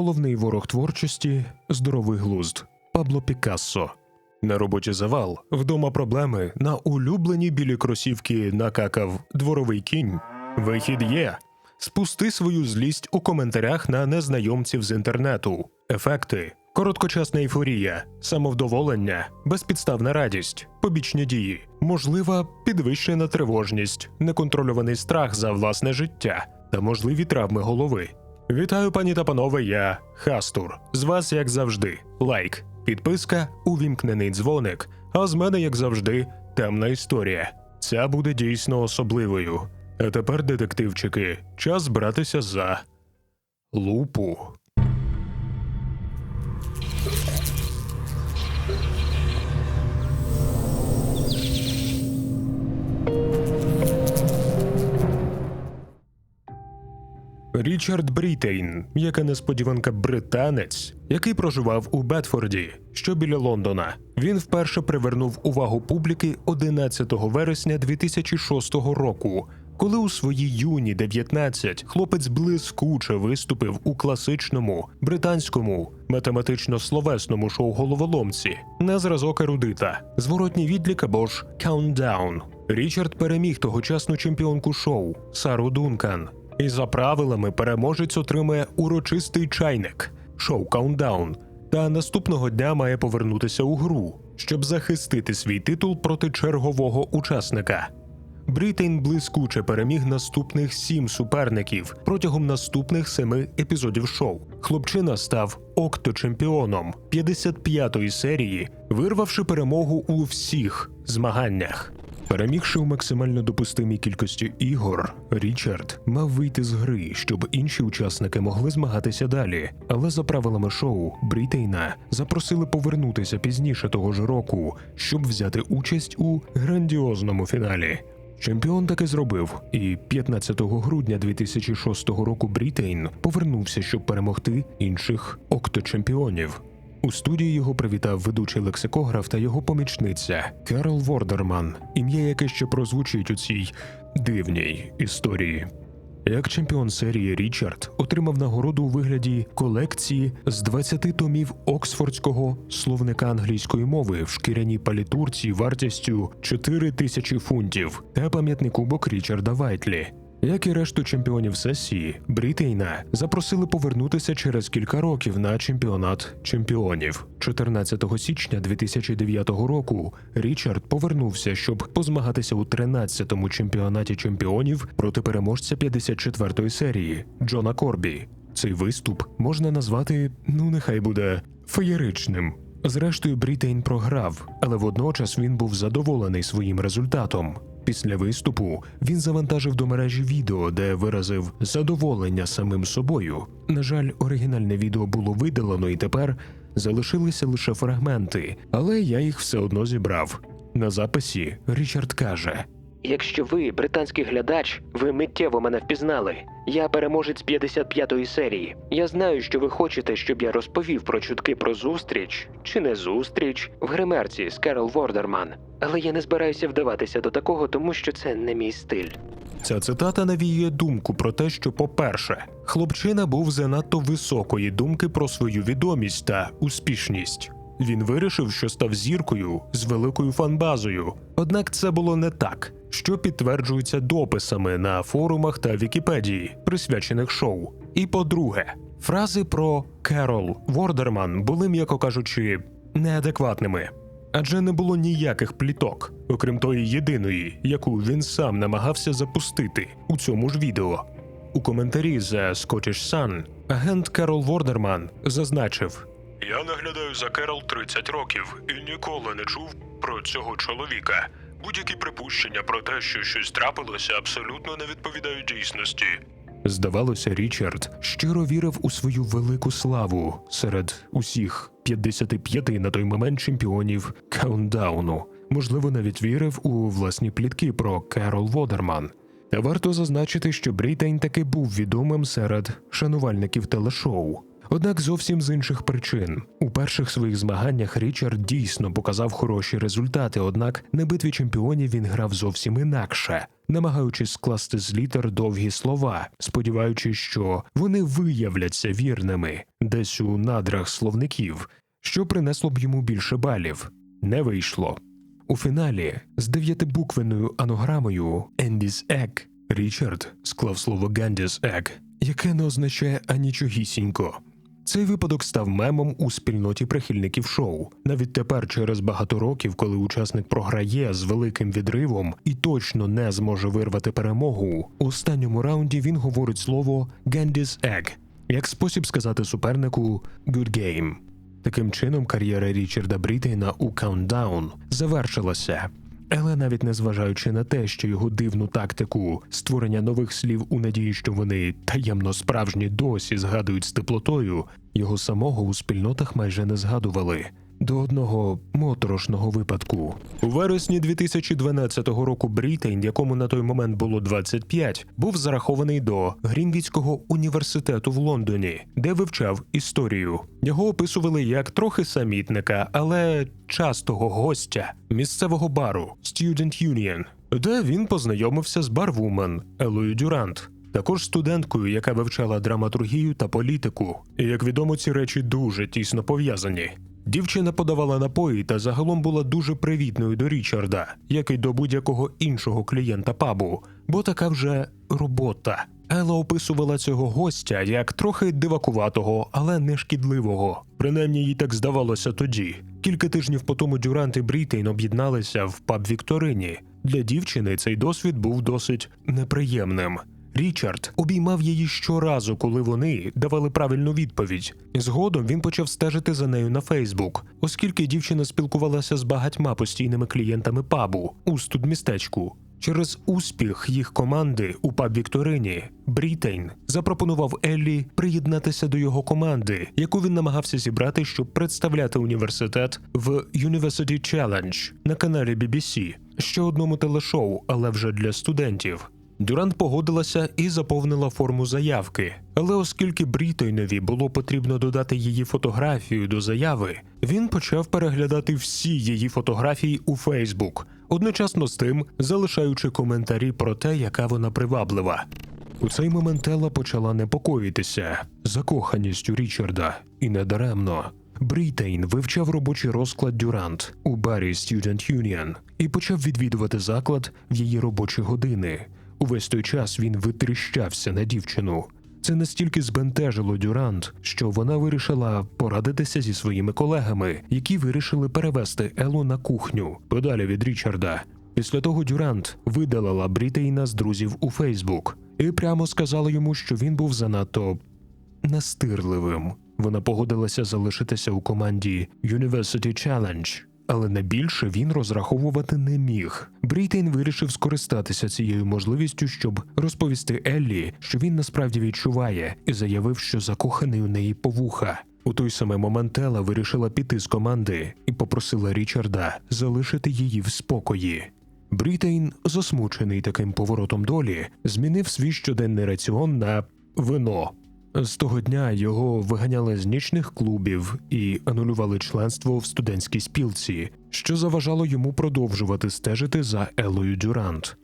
головний ворог творчості, здоровий глузд Пабло Пікассо. На роботі завал, вдома проблеми, на улюблені білі кросівки накакав дворовий кінь. Вихід є. Спусти свою злість у коментарях на незнайомців з інтернету. Ефекти, короткочасна ейфорія, самовдоволення, безпідставна радість, побічні дії, можлива підвищена тривожність, неконтрольований страх за власне життя та можливі травми голови. Вітаю, пані та панове, я Хастур. З вас, як завжди, лайк, підписка, увімкнений дзвоник. А з мене, як завжди, темна історія. Ця буде дійсно особливою. А тепер, детективчики, час братися за лупу. Річард Брітейн, яка несподіванка британець, який проживав у Бетфорді, що біля Лондона. Він вперше привернув увагу публіки 11 вересня 2006 року, коли у свої юні 19 хлопець блискуче виступив у класичному британському математично-словесному шоу головоломці на зразок ерудита, зворотній відлік або ж «Countdown». Річард переміг тогочасну чемпіонку шоу Сару Дункан. І за правилами переможець отримає урочистий чайник шоу Countdown, та наступного дня має повернутися у гру, щоб захистити свій титул проти чергового учасника. Брітейн блискуче переміг наступних сім суперників протягом наступних семи епізодів шоу. Хлопчина став окточемпіоном 55-ї серії, вирвавши перемогу у всіх змаганнях. Перемігши у максимально допустимій кількості ігор, Річард мав вийти з гри, щоб інші учасники могли змагатися далі. Але за правилами шоу Брітейна запросили повернутися пізніше того ж року, щоб взяти участь у грандіозному фіналі. Чемпіон таки зробив, і 15 грудня 2006 року Брітейн повернувся, щоб перемогти інших окточемпіонів. У студії його привітав ведучий лексикограф та його помічниця Керол Вордерман, ім'я яке ще прозвучить у цій дивній історії. Як чемпіон серії Річард отримав нагороду у вигляді колекції з 20 томів Оксфордського словника англійської мови в шкіряній палітурці вартістю 4 тисячі фунтів та пам'ятний кубок Річарда Вайтлі. Як і решту чемпіонів сесії, Брітейна запросили повернутися через кілька років на чемпіонат чемпіонів. 14 січня 2009 року Річард повернувся, щоб позмагатися у 13-му чемпіонаті чемпіонів проти переможця 54-ї серії Джона Корбі. Цей виступ можна назвати, ну нехай буде феєричним. Зрештою, Брітейн програв, але водночас він був задоволений своїм результатом. Після виступу він завантажив до мережі відео, де виразив задоволення самим собою. На жаль, оригінальне відео було видалено і тепер залишилися лише фрагменти, але я їх все одно зібрав. На записі Річард каже: Якщо ви, британський глядач, ви миттєво мене впізнали. Я переможець 55-ї серії. Я знаю, що ви хочете, щоб я розповів про чутки про зустріч чи не зустріч в гримерці з Керол Вордерман. Але я не збираюся вдаватися до такого, тому що це не мій стиль. Ця цитата навіює думку про те, що, по-перше, хлопчина був занадто високої думки про свою відомість та успішність. Він вирішив, що став зіркою з великою фанбазою. Однак це було не так, що підтверджується дописами на форумах та Вікіпедії, присвячених шоу. І по-друге, фрази про Керол Вордерман були, м'яко кажучи, неадекватними. Адже не було ніяких пліток, окрім тої єдиної, яку він сам намагався запустити у цьому ж відео. У коментарі The Scottish Sun агент Керол Вордерман зазначив: Я наглядаю за Керол 30 років і ніколи не чув про цього чоловіка. Будь-які припущення про те, що щось трапилося, абсолютно не відповідають дійсності. Здавалося, Річард щиро вірив у свою велику славу серед усіх 55 на той момент чемпіонів каунтдауну. Можливо, навіть вірив у власні плітки про Керол Водерман. Та варто зазначити, що Брітейн таки був відомим серед шанувальників телешоу. Однак зовсім з інших причин. У перших своїх змаганнях Річард дійсно показав хороші результати, однак на битві чемпіонів він грав зовсім інакше, намагаючись скласти з літер довгі слова, сподіваючись, що вони виявляться вірними десь у надрах словників, що принесло б йому більше балів. Не вийшло. У фіналі з дев'ятибуквенною анограмою «Andy's Egg» Річард склав слово «Gandhi's Egg», яке не означає анічогісінько. Цей випадок став мемом у спільноті прихильників шоу. Навіть тепер, через багато років, коли учасник програє з великим відривом і точно не зможе вирвати перемогу, у останньому раунді він говорить слово «Gandhi's Egg» як спосіб сказати супернику «Good game». Таким чином, кар'єра Річарда Брітейна у «Countdown» завершилася. Але навіть незважаючи на те, що його дивну тактику створення нових слів у надії, що вони таємно справжні досі згадують з теплотою, його самого у спільнотах майже не згадували. До одного моторошного випадку у вересні 2012 року Брітейн, якому на той момент було 25, був зарахований до Грінвіцького університету в Лондоні, де вивчав історію. Його описували як трохи самітника, але частого гостя місцевого бару Student Union, де він познайомився з барвумен Елою Дюрант. Також студенткою, яка вивчала драматургію та політику. І як відомо, ці речі дуже тісно пов'язані. Дівчина подавала напої та загалом була дуже привітною до Річарда, як і до будь-якого іншого клієнта пабу, бо така вже робота. Ела описувала цього гостя як трохи дивакуватого, але не шкідливого. Принаймні їй так здавалося тоді. Кілька тижнів по тому Дюрант і Брітейн об'єдналися в паб Вікторині. Для дівчини цей досвід був досить неприємним. Річард обіймав її щоразу, коли вони давали правильну відповідь. Згодом він почав стежити за нею на Фейсбук, оскільки дівчина спілкувалася з багатьма постійними клієнтами пабу у студмістечку. Через успіх їх команди у паб Вікторині Брітейн запропонував Еллі приєднатися до його команди, яку він намагався зібрати, щоб представляти університет в University Challenge на каналі BBC, ще одному телешоу, але вже для студентів. Дюрант погодилася і заповнила форму заявки. Але оскільки Брітойнові було потрібно додати її фотографію до заяви, він почав переглядати всі її фотографії у Фейсбук, одночасно з тим залишаючи коментарі про те, яка вона приваблива. У цей момент Елла почала непокоїтися закоханістю Річарда, і недаремно. Брітейн вивчав робочий розклад Дюрант у барі Student Union і почав відвідувати заклад в її робочі години. Увесь той час він витріщався на дівчину. Це настільки збентежило Дюрант, що вона вирішила порадитися зі своїми колегами, які вирішили перевести Елу на кухню подалі від Річарда. Після того Дюрант видалила Брітейна з друзів у Фейсбук і прямо сказала йому, що він був занадто настирливим. Вона погодилася залишитися у команді University Challenge, але на більше він розраховувати не міг. Брітейн вирішив скористатися цією можливістю, щоб розповісти Еллі, що він насправді відчуває, і заявив, що закоханий у неї по вуха. У той самий момент Елла вирішила піти з команди і попросила Річарда залишити її в спокої. Брітейн, засмучений таким поворотом долі, змінив свій щоденний раціон на вино. З того дня його виганяли з нічних клубів і анулювали членство в студентській спілці, що заважало йому продовжувати стежити за Елою Дюрант.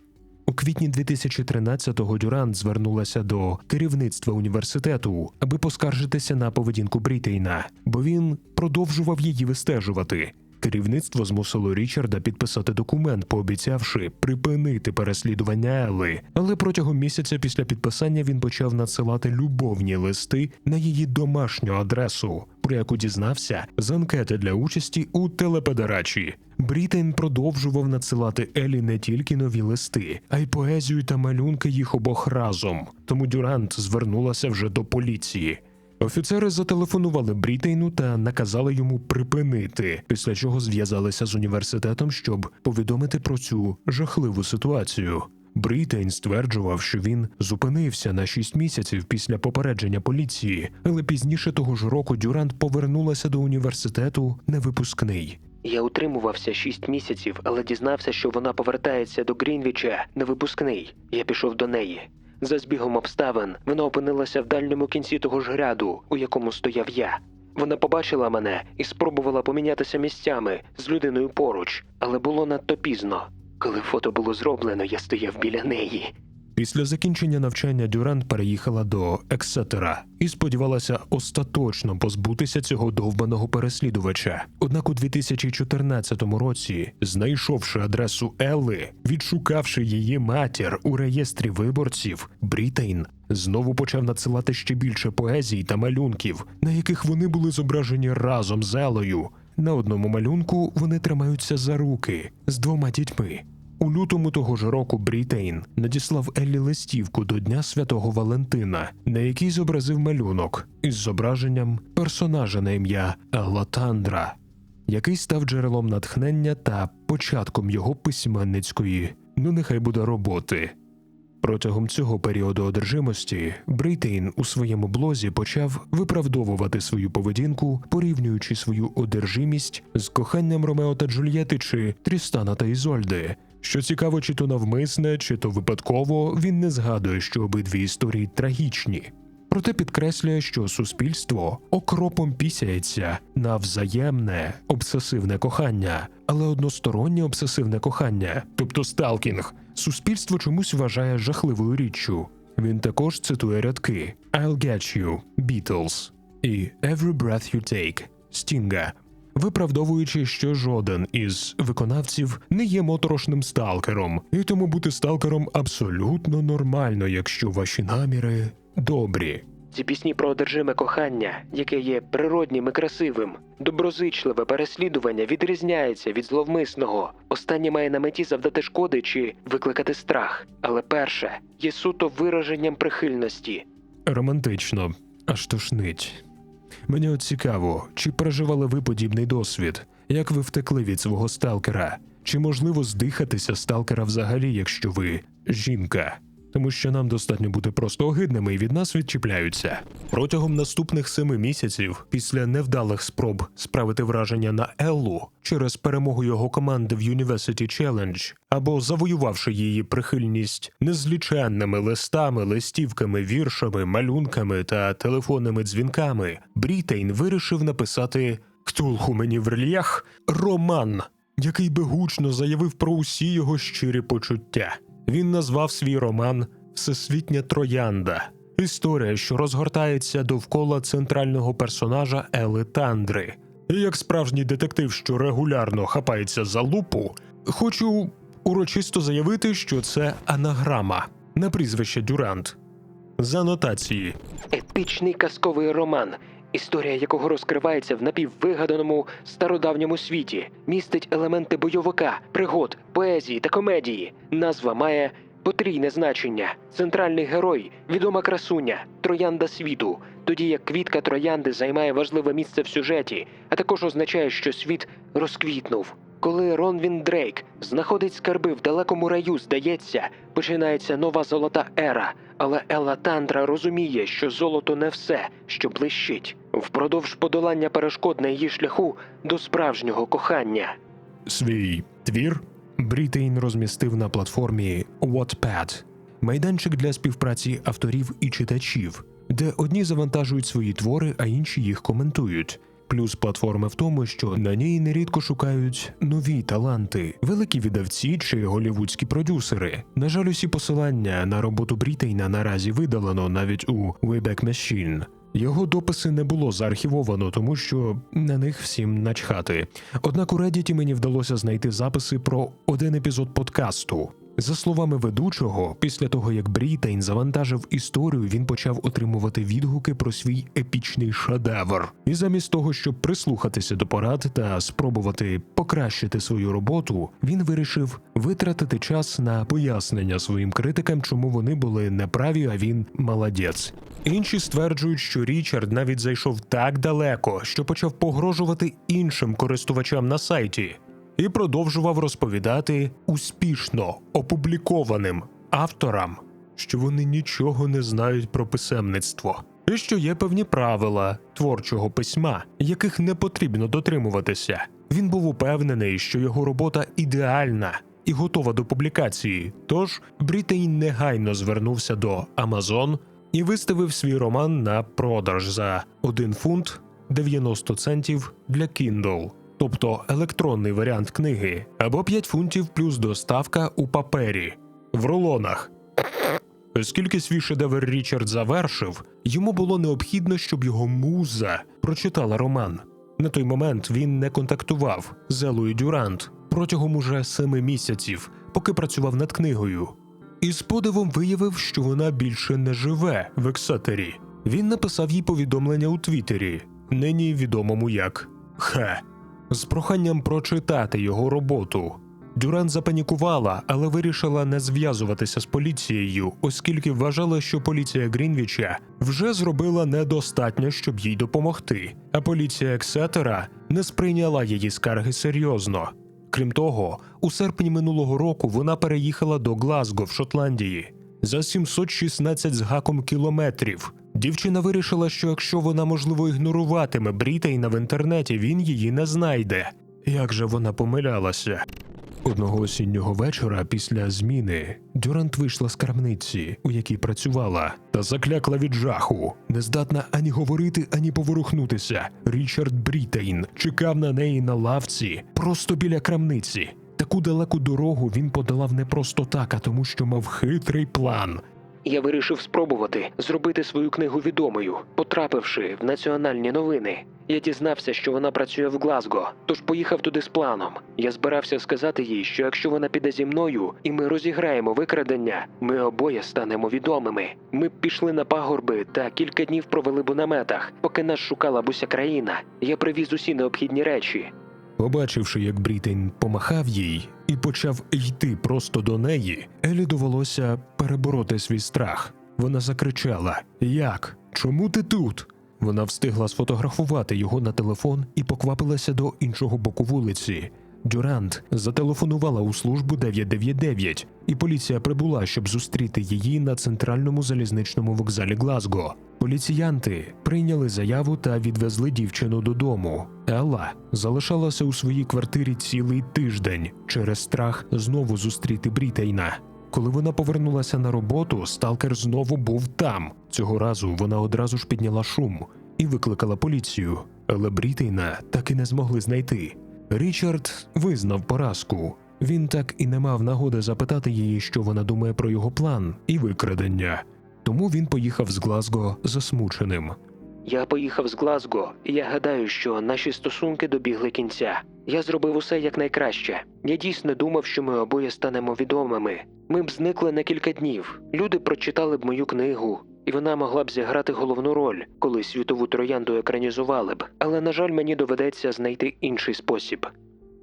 У квітні 2013-го Дюрант звернулася до керівництва університету, аби поскаржитися на поведінку Брітейна, бо він продовжував її вистежувати. Керівництво змусило Річарда підписати документ, пообіцявши припинити переслідування Елли. Але протягом місяця після підписання він почав надсилати любовні листи на її домашню адресу, про яку дізнався з анкети для участі у телепедерачі. Брітейн продовжував надсилати Елі не тільки нові листи, а й поезію та малюнки їх обох разом. Тому Дюрант звернулася вже до поліції. Офіцери зателефонували Брітейну та наказали йому припинити, після чого зв'язалися з університетом, щоб повідомити про цю жахливу ситуацію. Брітейн стверджував, що він зупинився на 6 місяців після попередження поліції, але пізніше того ж року Дюрант повернулася до університету на випускний. Я утримувався шість місяців, але дізнався, що вона повертається до Грінвіча на випускний. Я пішов до неї. За збігом обставин вона опинилася в дальньому кінці того ж гряду, у якому стояв я. Вона побачила мене і спробувала помінятися місцями з людиною поруч, але було надто пізно. Коли фото було зроблено, я стояв біля неї. Після закінчення навчання Дюрант переїхала до Ексетера і сподівалася остаточно позбутися цього довбаного переслідувача. Однак у 2014 році, знайшовши адресу Елли, відшукавши її матір у реєстрі виборців, Брітейн знову почав надсилати ще більше поезій та малюнків, на яких вони були зображені разом з Елою. На одному малюнку вони тримаються за руки з двома дітьми. У лютому того ж року Брітейн надіслав Еллі листівку до Дня Святого Валентина, на якій зобразив малюнок із зображенням персонажа на ім'я Елатандра, який став джерелом натхнення та початком його письменницької, ну нехай буде роботи. Протягом цього періоду одержимості Брейтейн у своєму блозі почав виправдовувати свою поведінку, порівнюючи свою одержимість з коханням Ромео та Джульєти чи Трістана та Ізольди. Що цікаво, чи то навмисне, чи то випадково, він не згадує, що обидві історії трагічні. Проте підкреслює, що суспільство окропом пісяється на взаємне обсесивне кохання, але одностороннє обсесивне кохання, тобто сталкінг, суспільство чомусь вважає жахливою річчю. Він також цитує рядки I'll get you, Beatles і Every breath you take, Стінга, виправдовуючи, що жоден із виконавців не є моторошним сталкером, і тому бути сталкером абсолютно нормально, якщо ваші наміри добрі. Ці пісні про одержиме кохання, яке є природнім і красивим, доброзичливе переслідування відрізняється від зловмисного. Останнє має на меті завдати шкоди чи викликати страх, але перше є суто вираженням прихильності. Романтично, аж тошнить. Мені от цікаво, чи переживали ви подібний досвід, як ви втекли від свого сталкера, чи можливо здихатися сталкера взагалі, якщо ви жінка? Тому що нам достатньо бути просто огидними і від нас відчіпляються. Протягом наступних семи місяців, після невдалих спроб справити враження на Еллу через перемогу його команди в University Challenge або завоювавши її прихильність незліченними листами, листівками, віршами, малюнками та телефонними дзвінками, Брітейн вирішив написати Ктулху мені в рельєх роман, який би гучно заявив про усі його щирі почуття. Він назвав свій роман Всесвітня Троянда. Історія, що розгортається довкола центрального персонажа Ели Тандри. І як справжній детектив, що регулярно хапається за лупу, хочу урочисто заявити, що це анаграма на прізвище Дюрант. За нотації. Епічний казковий роман, історія якого розкривається в напіввигаданому стародавньому світі, містить елементи бойовика, пригод, поезії та комедії. Назва має потрійне значення. Центральний герой, відома красуня, троянда світу, тоді як квітка троянди займає важливе місце в сюжеті, а також означає, що світ розквітнув. Коли Ронвін Дрейк знаходить скарби в далекому раю, здається, починається нова золота ера. Але Елла Тандра розуміє, що золото не все, що блищить. Впродовж подолання перешкод на її шляху до справжнього кохання. Свій твір Брітейн розмістив на платформі Wattpad – майданчик для співпраці авторів і читачів, де одні завантажують свої твори, а інші їх коментують. Плюс платформа в тому, що на ній нерідко шукають нові таланти, великі видавці чи голівудські продюсери. На жаль, усі посилання на роботу Брітейна наразі видалено навіть у Wayback Machine. Його дописи не було заархівовано, тому що на них всім начхати. Однак у Reddit мені вдалося знайти записи про один епізод подкасту. За словами ведучого, після того як Брітейн завантажив історію, він почав отримувати відгуки про свій епічний шедевр. І замість того, щоб прислухатися до порад та спробувати покращити свою роботу, він вирішив витратити час на пояснення своїм критикам, чому вони були неправі, а він молодець. Інші стверджують, що Річард навіть зайшов так далеко, що почав погрожувати іншим користувачам на сайті і продовжував розповідати успішно опублікованим авторам, що вони нічого не знають про писемництво, і що є певні правила творчого письма, яких не потрібно дотримуватися. Він був упевнений, що його робота ідеальна, і готова до публікації. Тож Брітейн негайно звернувся до Amazon і виставив свій роман на продаж за 1 фунт 90 центів для Kindle, тобто електронний варіант книги, або 5 фунтів плюс доставка у папері в рулонах. Оскільки свій шедевр Річард завершив, йому було необхідно, щоб його муза прочитала роман. На той момент він не контактував з Елою Дюрант протягом уже семи місяців, поки працював над книгою. І з подивом виявив, що вона більше не живе в Ексетері. Він написав їй повідомлення у Твіттері, нині відомому як Хе, з проханням прочитати його роботу. Дюран запанікувала, але вирішила не зв'язуватися з поліцією, оскільки вважала, що поліція Грінвіча вже зробила недостатньо, щоб їй допомогти, а поліція Ексетера не сприйняла її скарги серйозно. Крім того, у серпні минулого року вона переїхала до Глазго в Шотландії за 716 з гаком кілометрів. Дівчина вирішила, що якщо вона можливо ігноруватиме Брітейна в інтернеті, він її не знайде. Як же вона помилялася? Одного осіннього вечора після зміни Дюрант вийшла з крамниці, у якій працювала, та заклякла від жаху, не здатна ані говорити, ані поворухнутися. Річард Брітейн чекав на неї на лавці, просто біля крамниці. Таку далеку дорогу він подолав не просто так, а тому, що мав хитрий план. Я вирішив спробувати зробити свою книгу відомою, потрапивши в національні новини. Я дізнався, що вона працює в Глазго, тож поїхав туди з планом. Я збирався сказати їй, що якщо вона піде зі мною і ми розіграємо викрадення, ми обоє станемо відомими. Ми б пішли на пагорби та кілька днів провели б у наметах, поки нас шукала б уся країна. Я привіз усі необхідні речі. Побачивши, як Брітень помахав їй і почав йти просто до неї, Елі довелося перебороти свій страх. Вона закричала: Як? Чому ти тут? Вона встигла сфотографувати його на телефон і поквапилася до іншого боку вулиці. Дюрант зателефонувала у службу 999, і поліція прибула, щоб зустріти її на центральному залізничному вокзалі Глазго. Поліціянти прийняли заяву та відвезли дівчину додому. Елла залишалася у своїй квартирі цілий тиждень через страх знову зустріти Брітейна. Коли вона повернулася на роботу, сталкер знову був там. Цього разу вона одразу ж підняла шум і викликала поліцію, але Брітейна так і не змогли знайти. Річард визнав поразку. Він так і не мав нагоди запитати її, що вона думає про його план і викрадення. Тому він поїхав з Глазго засмученим. Я поїхав з Глазго, і я гадаю, що наші стосунки добігли кінця. Я зробив усе якнайкраще. Я дійсно думав, що ми обоє станемо відомими. Ми б зникли на кілька днів. Люди прочитали б мою книгу, і вона могла б зіграти головну роль, коли світову троянду екранізували б. Але на жаль, мені доведеться знайти інший спосіб.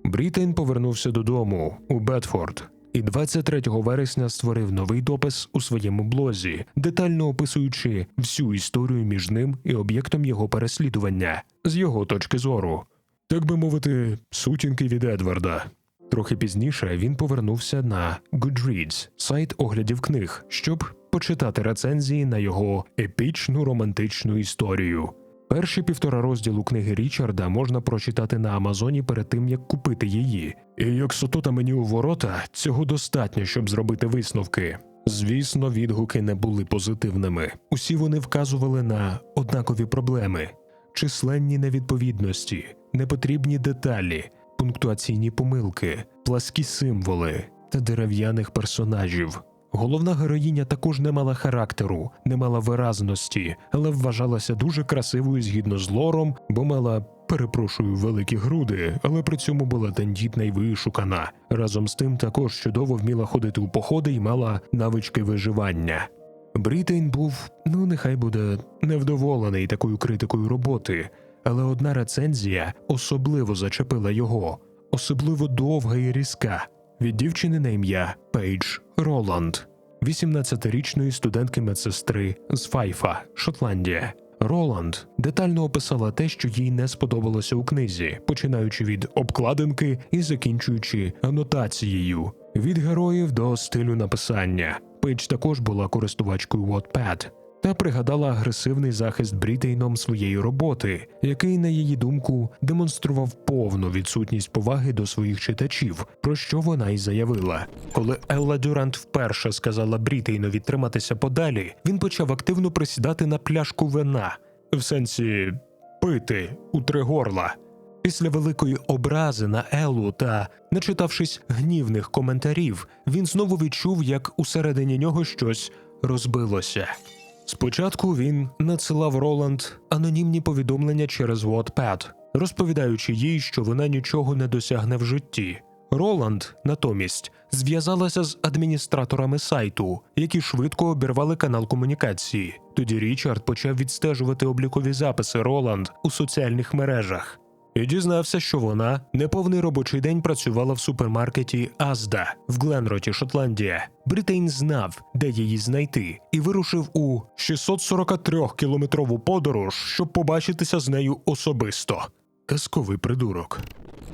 Брітейн повернувся додому у Бетфорд і 23 вересня створив новий допис у своєму блозі, детально описуючи всю історію між ним і об'єктом його переслідування з його точки зору. Так би мовити, сутінки від Едварда. Трохи пізніше він повернувся на Goodreads, сайт оглядів книг, щоб почитати рецензії на його епічну романтичну історію. Перші півтора розділу книги Річарда можна прочитати на Амазоні перед тим, як купити її. І як сотота мені у ворота, цього достатньо, щоб зробити висновки. Звісно, відгуки не були позитивними. Усі вони вказували на однакові проблеми: численні невідповідності, непотрібні деталі, пунктуаційні помилки, пласкі символи та дерев'яних персонажів. Головна героїня також не мала характеру, не мала виразності, але вважалася дуже красивою згідно з лором, бо мала, перепрошую, великі груди, але при цьому була тендітна й вишукана. Разом з тим також чудово вміла ходити у походи і мала навички виживання. Брітейн був, ну нехай буде, невдоволений такою критикою роботи, але одна рецензія особливо зачепила його, особливо довга і різка від дівчини на ім'я Пейдж Роланд, 18-річної студентки медсестри з Файфа, Шотландія. Роланд детально описала те, що їй не сподобалося у книзі, починаючи від обкладинки і закінчуючи анотацією від героїв до стилю написання. Пейдж також була користувачкою Wattpad. Та пригадала агресивний захист Брітейном своєї роботи, який, на її думку, демонстрував повну відсутність поваги до своїх читачів, про що вона й заявила. Коли Елла Дюрант вперше сказала Брітейнові триматися подалі, він почав активно присідати на пляшку вина, в сенсі пити у три горла. Після великої образи на Еллу та, начитавшись гнівних коментарів, він знову відчув, як усередині нього щось розбилося. Спочатку він надсилав Роланд анонімні повідомлення через Wattpad, розповідаючи їй, що вона нічого не досягне в житті. Роланд натомість зв'язалася з адміністраторами сайту, які швидко обірвали канал комунікації. Тоді Річард почав відстежувати облікові записи Роланд у соціальних мережах і дізнався, що вона неповний робочий день працювала в супермаркеті Азда в Гленроті, Шотландія. Бритейн знав, де її знайти, і вирушив у 643-кілометрову подорож, щоб побачитися з нею особисто. Казковий придурок.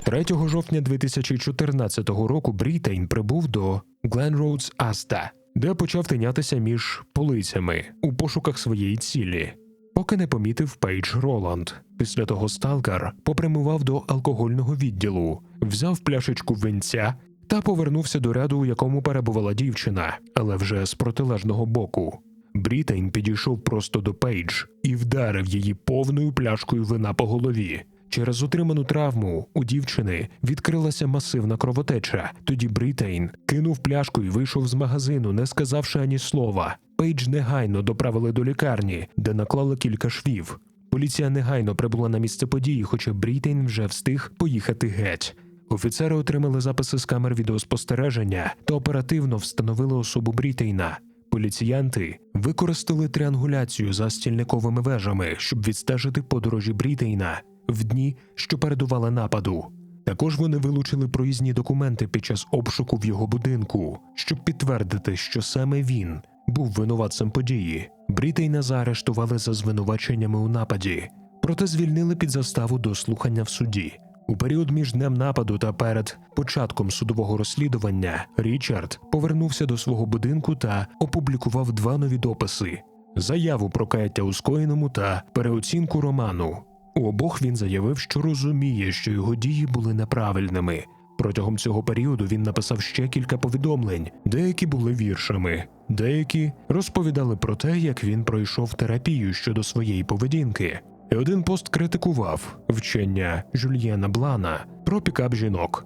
3 жовтня 2014 року Брітейн прибув до Гленроудс Азда, де почав тинятися між полицями у пошуках своєї цілі поки не помітив Пейдж Роланд. Після того сталкер попрямував до алкогольного відділу, взяв пляшечку винця та повернувся до ряду, у якому перебувала дівчина, але вже з протилежного боку. Брітейн підійшов просто до Пейдж і вдарив її повною пляшкою вина по голові. Через отриману травму у дівчини відкрилася масивна кровотеча. Тоді Брітейн кинув пляшку і вийшов з магазину, не сказавши ані слова. Пейдж негайно доправили до лікарні, де наклали кілька швів. Поліція негайно прибула на місце події, хоча Брітейн вже встиг поїхати геть. Офіцери отримали записи з камер відеоспостереження та оперативно встановили особу Брітейна. Поліціянти використали тріангуляцію за стільниковими вежами, щоб відстежити подорожі Брітейна в дні, що передували нападу. Також вони вилучили проїзні документи під час обшуку в його будинку, щоб підтвердити, що саме він був винуватцем події. Брітейна заарештували за звинуваченнями у нападі, проте звільнили під заставу до слухання в суді. У період між днем нападу та перед початком судового розслідування Річард повернувся до свого будинку та опублікував два нові дописи: заяву про каяття у скоєному та переоцінку роману. У обох він заявив, що розуміє, що його дії були неправильними. Протягом цього періоду він написав ще кілька повідомлень, деякі були віршами, деякі розповідали про те, як він пройшов терапію щодо своєї поведінки. І один пост критикував вчення Жюльєна Блана про пікап жінок.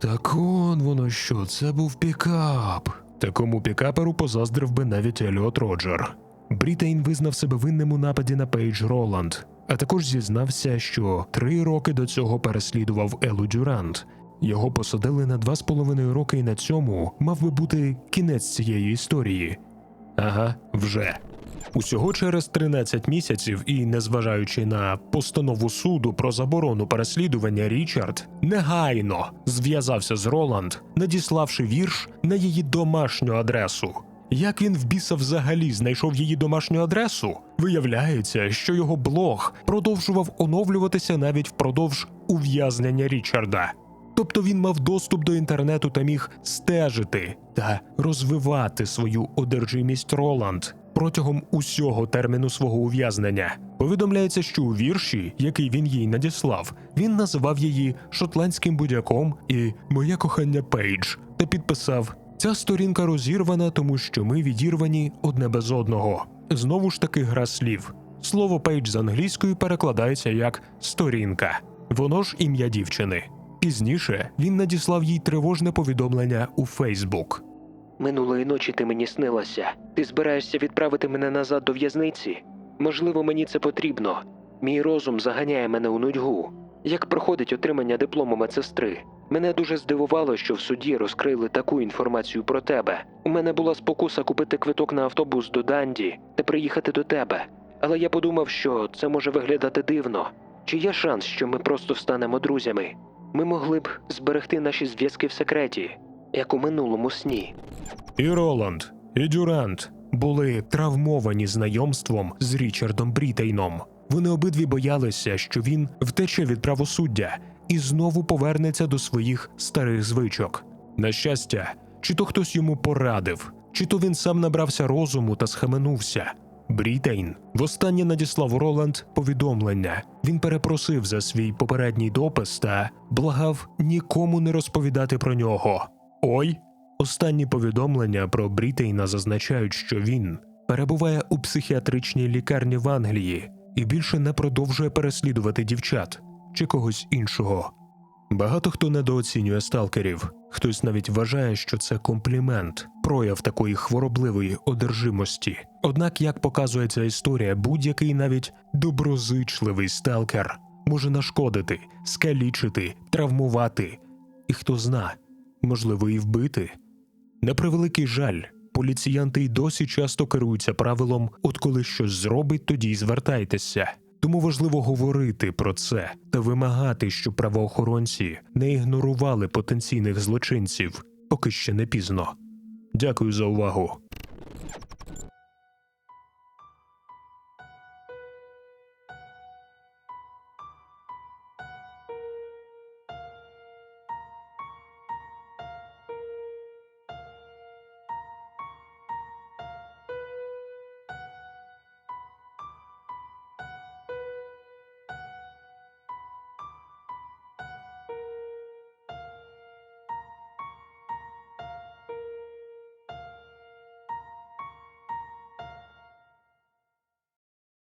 Так он воно що, це був пікап. Такому пікаперу позаздрив би навіть Еліот Роджер. Брітейн визнав себе винним у нападі на Пейдж Роланд, а також зізнався, що три роки до цього переслідував Елу Дюрант. Його посадили на два з половиною роки, і на цьому мав би бути кінець цієї історії. Ага, вже. Усього через 13 місяців, і незважаючи на постанову суду про заборону переслідування, Річард негайно зв'язався з Роланд, надіславши вірш на її домашню адресу. Як він в біса взагалі знайшов її домашню адресу? Виявляється, що його блог продовжував оновлюватися навіть впродовж ув'язнення Річарда. Тобто він мав доступ до інтернету та міг стежити та розвивати свою одержимість Роланд протягом усього терміну свого ув'язнення. Повідомляється, що у вірші, який він їй надіслав, він називав її шотландським будяком і моє кохання Пейдж та підписав: Ця сторінка розірвана, тому що ми відірвані одне без одного. Знову ж таки гра слів. Слово Пейдж з англійської перекладається як сторінка. Воно ж ім'я дівчини. Пізніше він надіслав їй тривожне повідомлення у Фейсбук. Минулої ночі ти мені снилася. Ти збираєшся відправити мене назад до в'язниці? Можливо, мені це потрібно. Мій розум заганяє мене у нудьгу. Як проходить отримання диплому медсестри? Мене дуже здивувало, що в суді розкрили таку інформацію про тебе. У мене була спокуса купити квиток на автобус до Данді та приїхати до тебе. Але я подумав, що це може виглядати дивно. Чи є шанс, що ми просто станемо друзями? Ми могли б зберегти наші зв'язки в секреті, як у минулому сні. І Роланд, і Дюрант були травмовані знайомством з Річардом Брітейном. Вони обидві боялися, що він втече від правосуддя і знову повернеться до своїх старих звичок. На щастя, чи то хтось йому порадив, чи то він сам набрався розуму та схаменувся. Брітейн востаннє надіслав Роланд повідомлення. Він перепросив за свій попередній допис та благав нікому не розповідати про нього. Ой, останні повідомлення про Брітейна зазначають, що він перебуває у психіатричній лікарні в Англії і більше не продовжує переслідувати дівчат чи когось іншого. Багато хто недооцінює сталкерів, хтось навіть вважає, що це комплімент, прояв такої хворобливої одержимості. Однак, як показує ця історія, будь-який навіть доброзичливий сталкер може нашкодити, скалічити, травмувати, і хто зна, можливо, і вбити. На превеликий жаль, поліціянти й досі часто керуються правилом: от коли щось зробить, тоді й звертайтеся. Тому важливо говорити про це та вимагати, щоб правоохоронці не ігнорували потенційних злочинців, поки ще не пізно. Дякую за увагу.